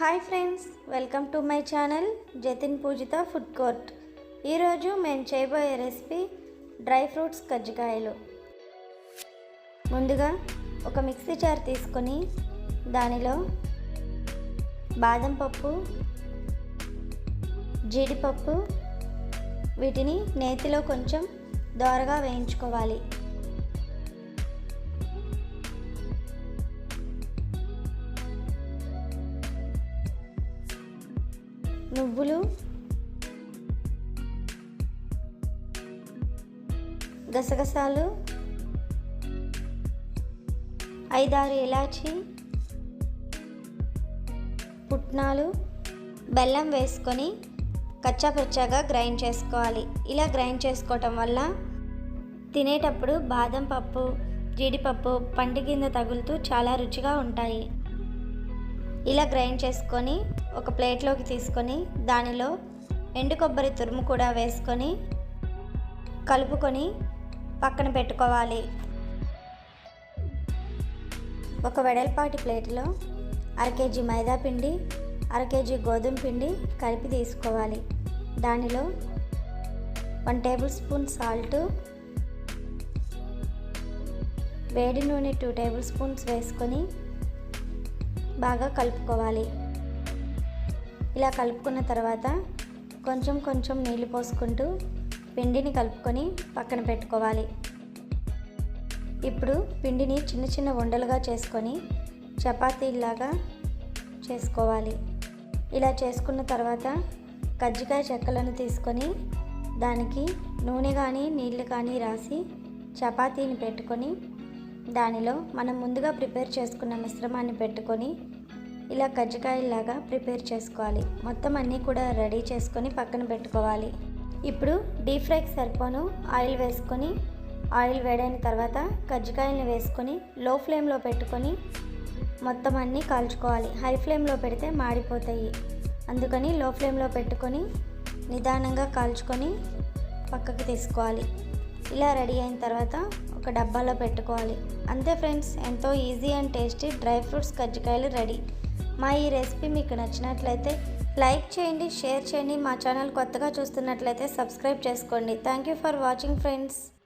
Hi friends welcome to my channel Jatin Poojitha food court. ఈరోజు మేము చేయబోయే recipe dry fruits కజ్జికాయలు. ముందుగా ఒక మిక్సీ జార్ తీసుకొని దానిలో బాదం పప్పు జీడిపప్పు వీటిని నేతిలో కొంచెం దోరగా వేయించుకోవాలి. నువ్వులు. గసగసాలు. ఐదారు ఇలాచి. పుట్నాలు. బెల్లం వేసుకొని కచ్చాపచ్చాగా గ్రైండ్ చేసుకోవాలి. ఇలా గ్రైండ్ చేసుకోవటం వల్ల తినేటప్పుడు బాదం పప్పు జీడిపప్పు పంటి కింద తగులుతూ చాలా రుచిగా ఉంటాయి. ఇలా గ్రైండ్ చేసుకొని ఒక ప్లేట్లోకి తీసుకొని దానిలో ఎండు కొబ్బరి తురుము కూడా వేసుకొని కలుపుకొని పక్కన పెట్టుకోవాలి. ఒక వెడల్పాటి ప్లేట్లో అర కేజీ మైదా పిండి అర కేజీ గోధుమ పిండి కలిపి తీసుకోవాలి. దానిలో వన్ టేబుల్ స్పూన్ సాల్ట్ వేడి నూనె టూ టేబుల్ స్పూన్స్ వేసుకొని బాగా కలుపుకోవాలి. ఇలా కలుపుకున్న తర్వాత కొంచెం కొంచెం నీళ్ళు పోసుకుంటూ పిండిని కలుపుకొని పక్కన పెట్టుకోవాలి. ఇప్పుడు పిండిని చిన్న చిన్న ఉండలుగా చేసుకొని చపాతీలాగా చేసుకోవాలి. ఇలా చేసుకున్న తర్వాత కజ్జికాయ చెక్కలను తీసుకొని దానికి నూనె కానీ నీళ్ళు కానీ రాసి చపాతీని పెట్టుకొని దానిలో మనం ముందుగా ప్రిపేర్ చేసుకున్న మిశ్రమాన్ని పెట్టుకొని ఇలా కజ్జికాయలాగా ప్రిపేర్ చేసుకోవాలి. మొత్తం అన్నీ కూడా రెడీ చేసుకొని పక్కన పెట్టుకోవాలి. ఇప్పుడు డీప్ ఫ్రైకి సరిపోను ఆయిల్ వేసుకొని ఆయిల్ వేడైన తర్వాత కజ్జికాయలను వేసుకొని లో ఫ్లేమ్లో పెట్టుకొని మొత్తం అన్నీ కాల్చుకోవాలి. హై ఫ్లేమ్లో పెడితే మాడిపోతాయి. అందుకని లో ఫ్లేమ్లో పెట్టుకొని నిదానంగా కాల్చుకొని పక్కకి తీసుకోవాలి. ఇలా రెడీ అయిన తర్వాత ఒక డబ్బాలో పెట్టుకోవాలి. అంతే ఫ్రెండ్స్ ఎంతో easy and tasty dry fruits కజ్జికాయలు రెడీ. మా ఈ రెసిపీ మీకు నచ్చినట్లయితే లైక్ చేయండి షేర్ చేయండి. మా ఛానల్ కొత్తగా చూస్తున్నట్లయితే సబ్స్క్రైబ్ చేసుకోండి. Thank you for watching friends.